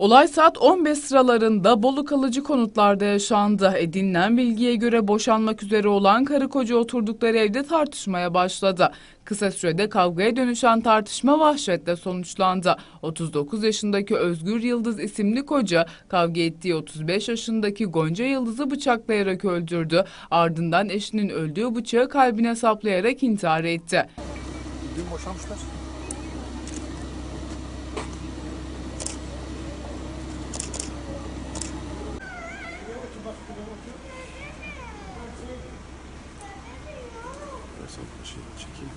Olay saat 15 sıralarında Bolu Kalıcı Konutlar'da yaşandı. Edinilen bilgiye göre boşanmak üzere olan karı koca oturdukları evde tartışmaya başladı. Kısa sürede kavgaya dönüşen tartışma vahşetle sonuçlandı. 39 yaşındaki Özgür Yıldız isimli koca kavga ettiği 35 yaşındaki Gonca Yıldız'ı bıçaklayarak öldürdü. Ardından eşinin öldüğü bıçağı kalbine saplayarak intihar etti. Dün boşanmışlar. Versen şey çekeyim.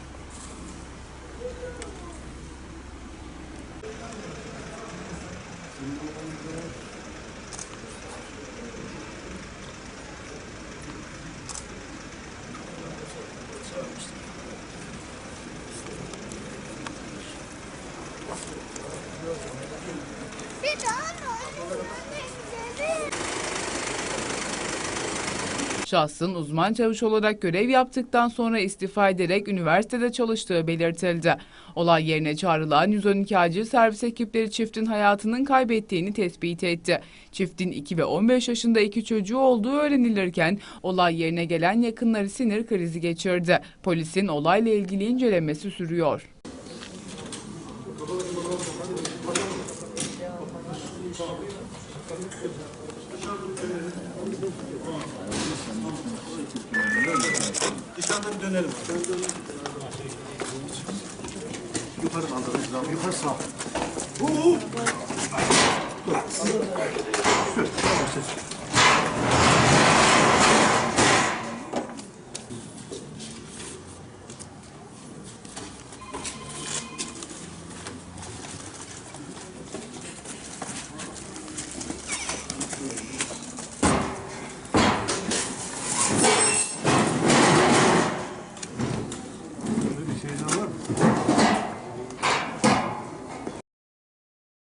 Bir daha mı? Şahsın uzman çavuş olarak görev yaptıktan sonra istifa ederek üniversitede çalıştığı belirtildi. Olay yerine çağrılan 112 acil servis ekipleri çiftin hayatının kaybettiğini tespit etti. Çiftin 2 ve 15 yaşında iki çocuğu olduğu öğrenilirken olay yerine gelen yakınları sinir krizi geçirdi. Polisin olayla ilgili incelemesi sürüyor. Dışarıda bir dönelim. Yukarı kaldırın zaman. Yukarı sağ. Dur. Dur.